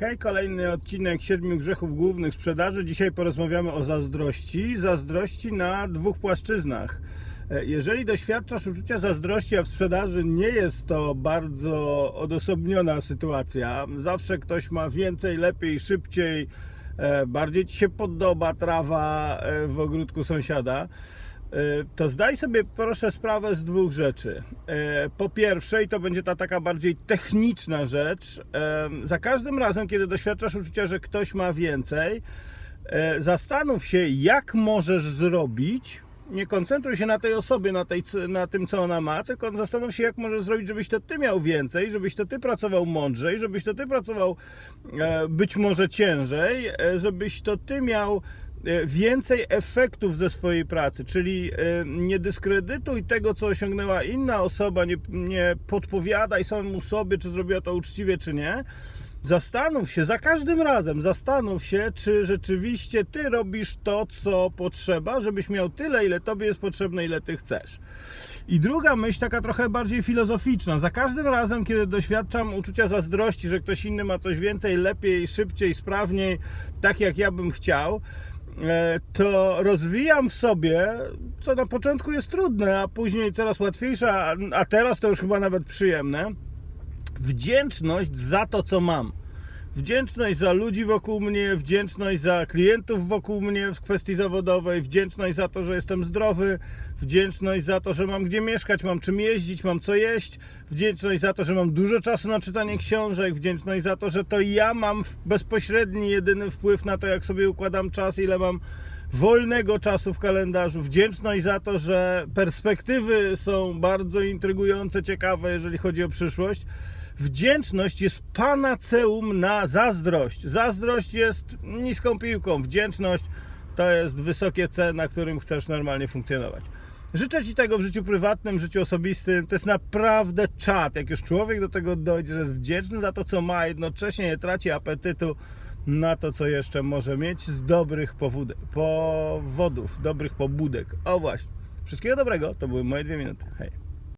Hej, kolejny odcinek Siedmiu Grzechów Głównych Sprzedaży. Dzisiaj porozmawiamy o zazdrości. Zazdrości na dwóch płaszczyznach. E, Jeżeli doświadczasz uczucia zazdrości, a w sprzedaży nie jest to bardzo odosobniona sytuacja, zawsze ktoś ma więcej, lepiej, szybciej, e, bardziej ci się podoba trawa e, w ogródku sąsiada, to zdaj sobie proszę sprawę z dwóch rzeczy. E, Po pierwsze, i to będzie ta taka bardziej techniczna rzecz, e, za każdym razem, kiedy doświadczasz uczucia, że ktoś ma więcej, e, zastanów się, jak możesz zrobić. Nie koncentruj się na tej osobie, na, tej, na tym, co ona ma, tylko zastanów się, jak możesz zrobić, żebyś to ty miał więcej, żebyś to ty pracował mądrzej, żebyś to ty pracował e, być może ciężej, e, żebyś to ty miał e, więcej efektów ze swojej pracy, czyli e, nie dyskredytuj tego, co osiągnęła inna osoba, nie, nie podpowiadaj samemu sobie, czy zrobiła to uczciwie, czy nie. Zastanów się, za każdym razem zastanów się, czy rzeczywiście ty robisz to, co potrzeba, żebyś miał tyle, ile tobie jest potrzebne, ile ty chcesz. I druga myśl, taka trochę bardziej filozoficzna. Za każdym razem, kiedy doświadczam uczucia zazdrości, że ktoś inny ma coś więcej, lepiej, szybciej, sprawniej, tak jak ja bym chciał, e, to rozwijam w sobie, co na początku jest trudne, a później coraz łatwiejsze, a teraz to już chyba nawet przyjemne wdzięczność za to, co mam. Wdzięczność za ludzi wokół mnie, wdzięczność za klientów wokół mnie w kwestii zawodowej, wdzięczność za to, że jestem zdrowy, wdzięczność za to, że mam gdzie mieszkać, mam czym jeździć, mam co jeść, wdzięczność za to, że mam dużo czasu na czytanie książek, wdzięczność za to, że to ja mam bezpośredni, jedyny wpływ na to, jak sobie układam czas, ile mam wolnego czasu w kalendarzu, wdzięczność za to, że perspektywy są bardzo intrygujące, ciekawe, jeżeli chodzi o przyszłość. Wdzięczność jest panaceum na zazdrość. Zazdrość jest niską piłką, wdzięczność to jest wysokie C, na którym chcesz normalnie funkcjonować. Życzę Ci tego w życiu prywatnym, w życiu osobistym. To jest naprawdę czad. Jak już człowiek do tego dojdzie, że jest wdzięczny za to, co ma, jednocześnie nie traci apetytu na to, co jeszcze może mieć z dobrych powodów, dobrych pobudek. O właśnie. Wszystkiego dobrego. To były moje dwie minuty. Hej.